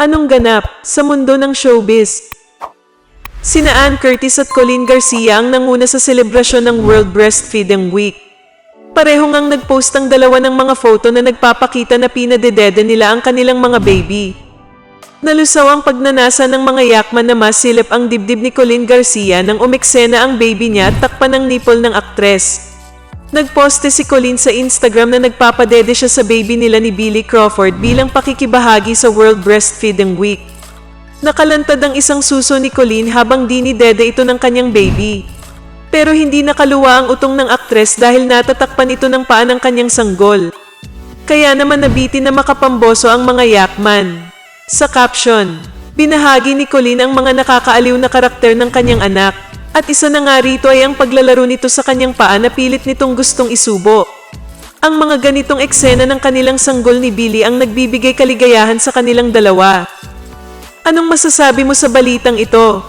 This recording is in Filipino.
Anong ganap sa mundo ng showbiz? Sina Ann Curtis at Colleen Garcia ang nanguna sa selebrasyon ng World Breastfeeding Week. Pareho ngang nagpost ang dalawa ng mga photo na nagpapakita na pinadedede nila ang kanilang mga baby. Nalusaw ang pagnanasa ng mga yakman na masilip ang dibdib ni Colleen Garcia nang umeksena ang baby niya at takpan ng nipple ng aktres. Nagposte si Colleen sa Instagram na nagpapadede siya sa baby nila ni Billy Crawford bilang pakikibahagi sa World Breastfeeding Week. Nakalantad ang isang suso ni Colleen habang dinidede ito ng kanyang baby. Pero hindi nakaluwa ang utong ng aktres dahil natatakpan ito ng paa ng kanyang sanggol. Kaya naman nabitin na makapamboso ang mga yakman. Sa caption, binahagi ni Colleen ang mga nakakaaliw na karakter ng kanyang anak. At isa na nga rito ay ang paglalaro nito sa kanyang paa na pilit nitong gustong isubo. Ang mga ganitong eksena ng kanilang sanggol ni Billy ang nagbibigay kaligayahan sa kanilang dalawa. Anong masasabi mo sa balitang ito?